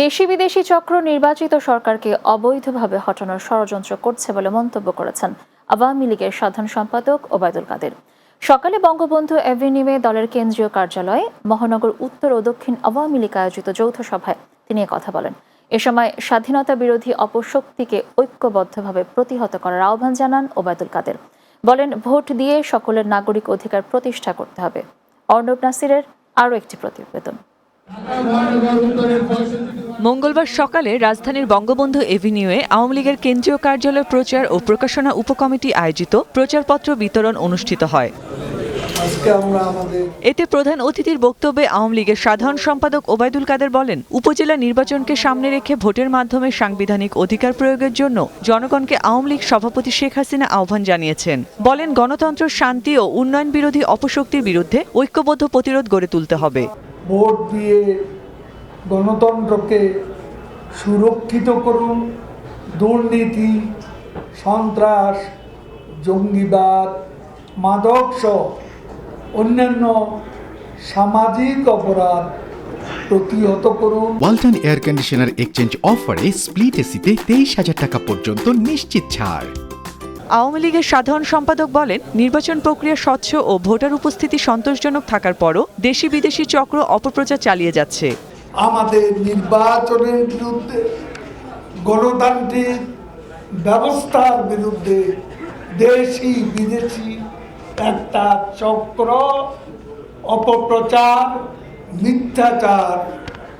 দেশি বিদেশি চক্র নির্বাচিত সরকারকে অবৈধভাবে হটানোর ষড়যন্ত্র করছে বলে মন্তব্য করেছেন আওয়ামী লীগের সাধারণ সম্পাদক ওবায়দুল কাদের। সকালে বঙ্গবন্ধু এভিনিউয়ে দলের কেন্দ্রীয় কার্যালয়ে মহানগর উত্তর ও দক্ষিণ আওয়ামী লীগ আয়োজিত যৌথ সভায় তিনি কথা বলেন। এ সময় স্বাধীনতা বিরোধী অপশক্তিকে ঐক্যবদ্ধভাবে প্রতিহত করার আহ্বান জানান ওবায়দুল কাদের। বলেন, ভোট দিয়ে সকলের নাগরিক অধিকার প্রতিষ্ঠা করতে হবে। অর্ণব নাসিরের আরও একটি প্রতিবেদন। মঙ্গলবার সকালে রাজধানীর বঙ্গবন্ধু এভিনিউয়ে আওয়ামী লীগের কেন্দ্রীয় কার্যালয় প্রচার ও প্রকাশনা উপকমিটি আয়োজিত প্রচারপত্র বিতরণ অনুষ্ঠিত হয়। এতে প্রধান অতিথির বক্তব্যে আওয়ামী লীগের সাধারণ সম্পাদক ওবায়দুল কাদের বলেন উপজেলা নির্বাচনকে সামনে রেখে ভোটের মাধ্যমে সাংবিধানিক অধিকার প্রয়োগের জন্য জনগণকে আওয়ামী লীগ সভাপতি শেখ হাসিনা আহ্বান জানিয়েছেন। বলেন গণতন্ত্র শান্তি ও উন্নয়ন বিরোধী অপশক্তির বিরুদ্ধে ঐক্যবদ্ধ প্রতিরোধ গড়ে তুলতে হবে। ভোট দিয়ে গণতন্ত্রকে সুরক্ষিত করুন, দুর্নীতি, সন্ত্রাস, জঙ্গিবাদ মাদকসহ অন্যান্য সামাজিক অপরাধ প্রতিহত করুন। ওয়ালটন এয়ার কন্ডিশনার এক্সচেঞ্জ অফারে স্প্লিট এসিতে তেইশ হাজার টাকা পর্যন্ত নিশ্চিত ছাড়। আওয়ামী লীগের সাধারণ সম্পাদক বলেন নির্বাচন প্রক্রিয়া স্বচ্ছ ও ভোটার উপস্থিতি সন্তোষজনক থাকার পরও দেশি বিদেশি চক্র অপপ্রচার চালিয়ে যাচ্ছে। আমাদের নির্বাচনের বিরুদ্ধে গণতান্ত্রিক ব্যবস্থার বিরুদ্ধে দেশি বিদেশি একটা চক্র অপপ্রচার মিথ্যাচার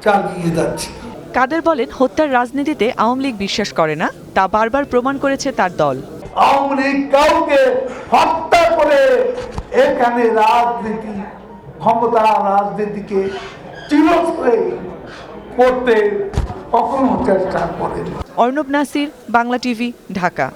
চালিয়ে যাচ্ছে। কাদের বলেন হত্যার রাজনীতিতে আওয়ামী লীগ বিশ্বাস করে না তা বারবার প্রমাণ করেছে তার দল। আওয়ামী কাউকে হত্যা করে এখানে রাজনীতি, ক্ষমতা রাজনীতিকে চিরস্থায়ী করতে কখনো চেষ্টা করে অর্ণব নাসির, বাংলা টিভি, ঢাকা।